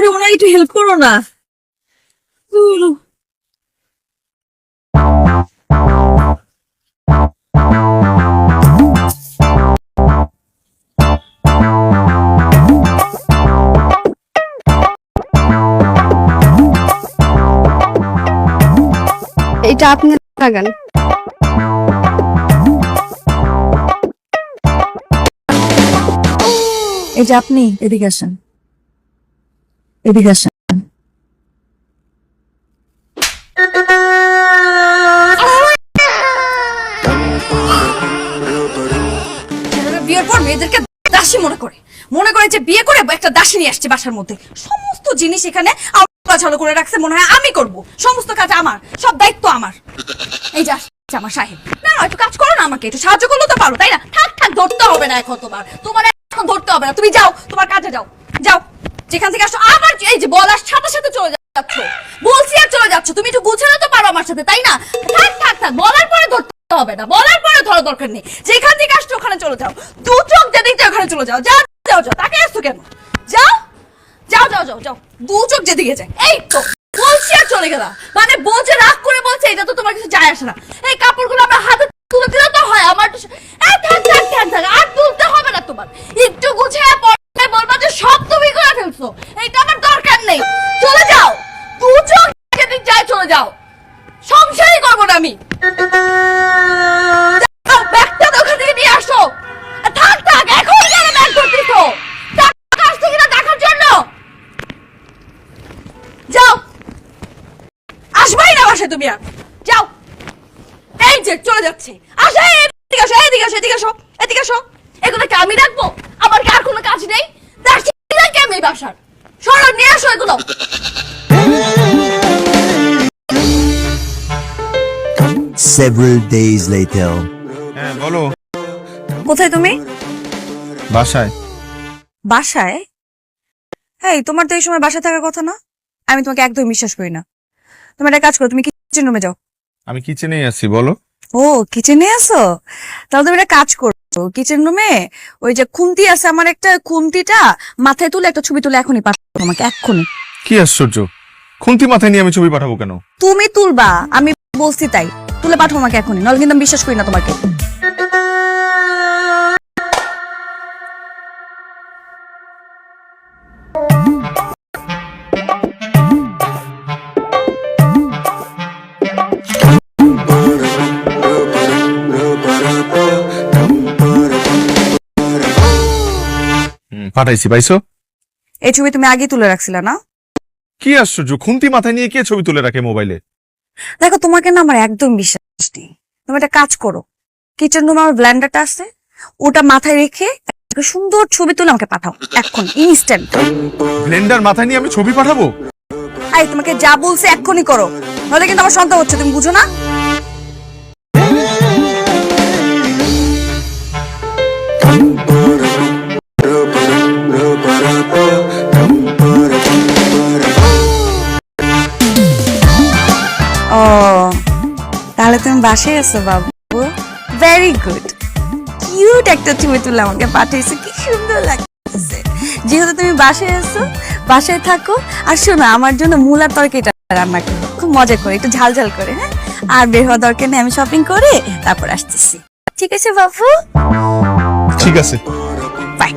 আরে ওনার একটু হেল্প করো না। এটা আপনি লাগান। এই যে আপনি এদিকে আসেন। এদিকে মনে করে। যে বিয়ে করে একটা দাসী নিয়ে আসছে বাসার মধ্যে। সমস্ত জিনিস এখানে চালু করে রাখছে, মনে হয় আমি করব। সমস্ত কাজ আমার, সব দায়িত্ব আমার। এই যা আমার সাহেব। না, একটু কাজ করো না আমাকে, একটু সাহায্য করলে তো পারো, তাই না? থাক থাক, ধরতে হবে না এখন তোমার। তোমার এখন ধরতে হবে না। তুমি যাও, তোমার কাজে যাও। যেখান থেকে আসো আবার এই যে বলার সাথে সাথে চলে যাচ্ছ। বলছি আর চলে যাচ্ছ, তুমি একটু গুছানো তো পারো আমার সাথে, তাই না? থাক থাক থাক, বলার পরে ধরতে হবে না, বলার পরে ধরা দরকার নেই। যেখান থেকে আসছো, ওখানে চলে যাও। দু চোখ যেদিকে ওখানে চলে যাও যাও যাও যাও, তাকে আসছো কেন? যাও যাও যাও যাও যাও, দু চোখ যেদিকে যায়। এই তো, বলছি আর চলে গেলা। মানে বলছে, রাগ করে বলছে, এটা তো তোমার কিছু যায় আসে না। এই কাপড়গুলো আমার হাতে তুলে দিলে তো হয় আমার তো সে- এই থাক থাক থাক থাক আর তুলতে হবে না তোমার একটু গুছিয়ে পড়ে বলবা যে সব তুমি করে ফেলছো এইটা আমার দরকার নেই চলে যাও দু চোখ যেদিক যায় চলে যাও। সংসারই করব না আমি। যাও, না তুমি আর। যাও। এই চলে যাচ্ছে। আসো এদিকে এদিকে আসো এদিকে এদিকে আমি রাখব। আমার কি আর কোনো কাজ নেই? বাসার। সরো নিয়ে আসো এগুলো। Several days later. হ্যাঁ বলো। কোথায় তুমি? বাসায়। বাসায়? এই তোমার তো এই সময় বাসায় থাকার কথা না। আমি তোমাকে একদম বিশ্বাস করি না। তুমি একটা কাজ করো তুমি কিচেন রুমে যাও। আমি কিচেনেই আছি বলো। ও কিচেনে আছো? তাহলে তুমি একটা কাজ করো। কিচেন রুমে ওই যে খুন্তি আছে আমার একটা খুন্তিটা মাথায় তুলে একটা ছবি তুলে এখনই পাঠাবো তোমাকে এক্ষুনি। কি আশ্চর্য। খুন্তি মাথায় নিয়ে আমি ছবি পাঠাবো কেন? তুমি তুলবা আমি বলছি তাই। তুলে পাঠাবো আমাকে এখনই নাহলে কিন্তু আমি বিশ্বাস করি না তোমাকে। পাঠাইছি পাইছো? এই ছবি তুমি আগেই তুলে রাখছিলে না? কি আশ্চর্য খুন্তি মাথায় নিয়ে কে ছবি তুলে রাখে মোবাইলে? দেখো তোমাকে না আমার একদম বিশ্বাস নেই। তুমি একটা কাজ করো। কিচেন রুমে আমার ব্ল্যান্ডারটা আছে ওটা মাথায় রেখে একটা সুন্দর ছবি তুলে আমাকে পাঠাও এখন ইনস্ট্যান্ট ব্লেন্ডার মাথায় নিয়ে আমি ছবি পাঠাবো? আই তোমাকে যা বলছে এক্ষুনি করো। নাহলে কিন্তু আমার সন্তান হচ্ছে তুমি বুঝো না? ও তাহলে তুমি বাসায় আছো বাবু? ভেরি গুড কিউট একটা ছবি তুলে আমাকে পাঠিয়েছে কি সুন্দর লাগছে। যেহেতু তুমি বাসায় আছো বাসায় থাকো আর শোনো আমার জন্য মূলার তরকারিটা রান্না করো। খুব মজা করে একটু ঝাল ঝাল করে হ্যাঁ? আর বের হওয়া দরকার নেই আমি শপিং করে তারপর আসতেছি। ঠিক আছে বাবু? ঠিক আছে। বাই